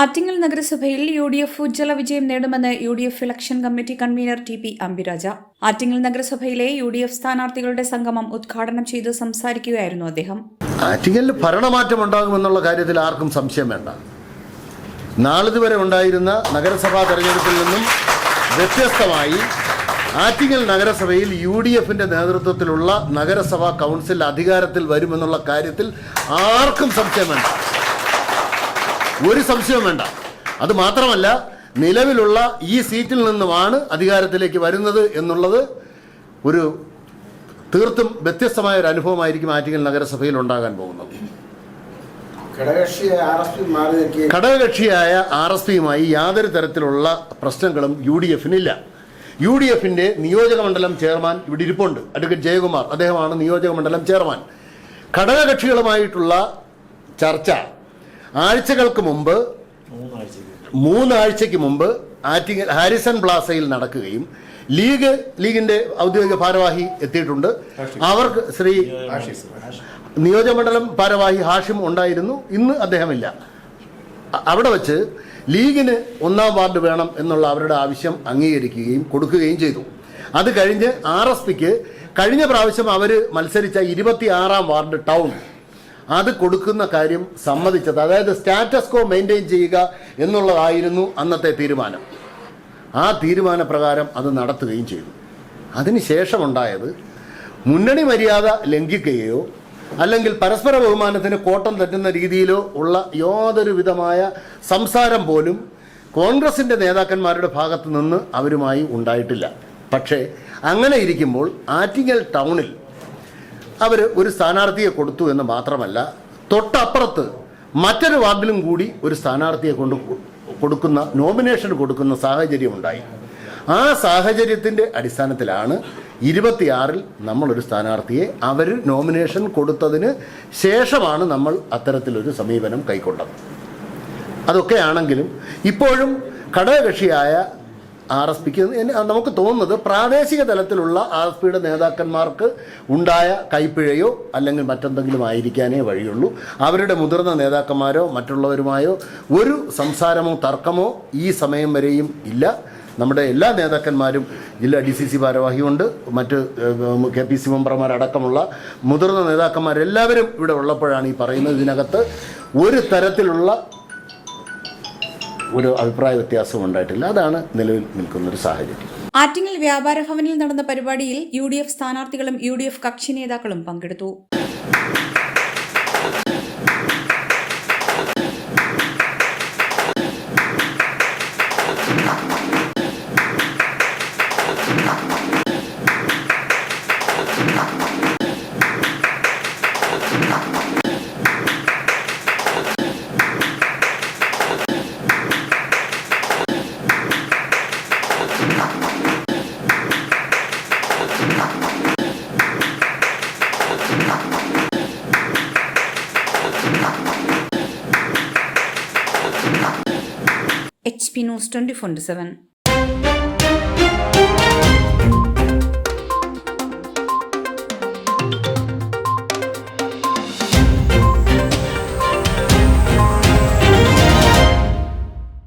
ആറ്റിങ്ങൽ നഗരസഭയിൽ U D F ഉജ്ജ്വല വിജയം നേടുമെന്ന് U D F election committee convener T P Ambiraja. Attingal നഗരസഭയിലെ U D F സ്ഥാനാർത്ഥികളുടെ സംഗമം ഉദ്ഘാടനം ചെയ്ത് സംസാരിക്കുകയായിരുന്നു അദ്ദേഹം. ആറ്റിങ്ങലിൽ ഭരണമാറ്റം ഉണ്ടാകുമെന്നുള്ള കാര്യത്തിൽ ആർക്കും സംശയം വേണ്ട. നാളിതുവരെ ഉണ്ടായിരുന്ന നഗരസഭാ തെരഞ്ഞെടുപ്പിൽ നിന്നും വ്യത്യസ്തമായി ആറ്റിങ്ങൽ നഗരസഭയിൽ യു ഡി എഫിന്റെ നേതൃത്വത്തിലുള്ള നഗരസഭാ കൗൺസിൽ അധികാരത്തിൽ വരുമെന്നുള്ള കാര്യത്തിൽ ആർക്കും സംശയം വേണ്ട. ഒരു സംശയവും വേണ്ട. അത് മാത്രമല്ല നിലവിലുള്ള ഈ സീറ്റിൽ നിന്നുമാണ് അധികാരത്തിലേക്ക് വരുന്നത് എന്നുള്ളത് ഒരു തീർത്തും വ്യത്യസ്തമായ ഒരു അനുഭവമായിരിക്കും ആറ്റിങ്ങൽ നഗരസഭയിൽ ഉണ്ടാകാൻ പോകുന്നത്. ഘടകകക്ഷിയായ ആർ എസ് പിയുമായി യാതൊരു തരത്തിലുള്ള പ്രശ്നങ്ങളും യു ഡി എഫിനില്ല. യു ഡി എഫിന്റെ നിയോജക മണ്ഡലം ചെയർമാൻ ഇവിടെ ഇരിപ്പുണ്ട്. അഡ്വക്കേറ്റ് ജയകുമാർ അദ്ദേഹമാണ് നിയോജക മണ്ഡലം ചെയർമാൻ. ഘടകകക്ഷികളുമായിട്ടുള്ള ചർച്ച ആഴ്ചകൾക്ക് മുമ്പ് മൂന്നാഴ്ചയ്ക്ക് മുമ്പ് ആറ്റിങ്ങൽ ഹാരിസൺ പ്ലാസയിൽ നടക്കുകയും ലീഗ് ലീഗിന്റെ ഔദ്യോഗിക ഭാരവാഹി എത്തിയിട്ടുണ്ട്. അവർക്ക് ശ്രീ നിയോജകമണ്ഡലം ഭാരവാഹി ഹാഷിം ഉണ്ടായിരുന്നു. ഇന്ന് അദ്ദേഹമില്ല. അവിടെ വച്ച് ലീഗിന് ഒന്നാം വാർഡ് വേണം എന്നുള്ള അവരുടെ ആവശ്യം അംഗീകരിക്കുകയും കൊടുക്കുകയും ചെയ്തു. അത് കഴിഞ്ഞ് ആർ എസ് പിക്ക് കഴിഞ്ഞ പ്രാവശ്യം അവർ മത്സരിച്ച ഇരുപത്തിയാറാം വാർഡ് ടൗൺ. അത് കൊടുക്കുന്ന കാര്യം സമ്മതിച്ചത്. അതായത് സ്റ്റാറ്റസ് കോ മെയിന്റെയിൻ ചെയ്യുക എന്നുള്ളതായിരുന്നു അന്നത്തെ തീരുമാനം. ആ തീരുമാനപ്രകാരം അത് നടത്തുകയും ചെയ്തു. അതിനുശേഷമുണ്ടായത് മുന്നണി മര്യാദ ലംഘിക്കുകയോ അല്ലെങ്കിൽ പരസ്പര ബഹുമാനത്തിന് കോട്ടം തെറ്റുന്ന രീതിയിലോ ഉള്ള യാതൊരു വിധമായ സംസാരം പോലും കോൺഗ്രസിന്റെ നേതാക്കന്മാരുടെ ഭാഗത്ത് നിന്ന് അവരുമായി ഉണ്ടായിട്ടില്ല. പക്ഷേ അങ്ങനെ ഇരിക്കുമ്പോൾ ആറ്റിങ്ങൽ ടൗണിൽ അവർ ഒരു സ്ഥാനാർത്ഥിയെ കൊടുത്തു എന്ന് മാത്രമല്ല തൊട്ടപ്പുറത്ത് മറ്റൊരു വാർഡിലും കൂടി ഒരു സ്ഥാനാർത്ഥിയെ കൊണ്ട് കൊടുക്കുന്ന നോമിനേഷൻ കൊടുക്കുന്ന സാഹചര്യം ഉണ്ടായി. ആ സാഹചര്യത്തിന്റെ അടിസ്ഥാനത്തിലാണ് ഇരുപത്തിയാറിൽ നമ്മളൊരു സ്ഥാനാർത്ഥിയെ അവർ നോമിനേഷൻ കൊടുത്തതിന് ശേഷമാണ് നമ്മൾ അത്തരത്തിലൊരു സമീപനം കൈക്കൊണ്ടത്. അതൊക്കെ ആണെങ്കിലും ഇപ്പോഴും ഘടകകക്ഷിയായ ആർ എസ് പിക്ക് നമുക്ക് തോന്നുന്നത് പ്രാദേശിക തലത്തിലുള്ള ആർ എസ് പിയുടെ നേതാക്കന്മാർക്ക് ഉണ്ടായ കൈപ്പിഴയോ അല്ലെങ്കിൽ മറ്റെന്തെങ്കിലും ആയിരിക്കാനേ വഴിയുള്ളൂ. അവരുടെ മുതിർന്ന നേതാക്കന്മാരോ മറ്റുള്ളവരുമായോ ഒരു സംസാരമോ തർക്കമോ ഈ സമയം വരെയും ഇല്ല. നമ്മുടെ എല്ലാ നേതാക്കന്മാരും ജില്ലാ ഡി സി സി ഭാരവാഹിയുണ്ട്. മറ്റ് കെ പി സി മെമ്പർമാരടക്കമുള്ള മുതിർന്ന നേതാക്കന്മാരെല്ലാവരും ഇവിടെ ഉള്ളപ്പോഴാണ് ഈ പറയുന്നത് ഇതിനകത്ത്. ഒരു തരത്തിലുള്ള ഒരു അഭിപ്രായ വ്യത്യാസവും ഉണ്ടായിട്ടില്ല. അതാണ് നിലവിൽ നിൽക്കുന്ന ഒരു സാഹചര്യം. ആറ്റിങ്ങൽ വ്യാപാര ഭവനിൽ നടന്ന പരിപാടിയിൽ യു ഡി എഫ് സ്ഥാനാർത്ഥികളും യു ഡി എഫ് കക്ഷി നേതാക്കളും പങ്കെടുത്തു. P news twenty four seven.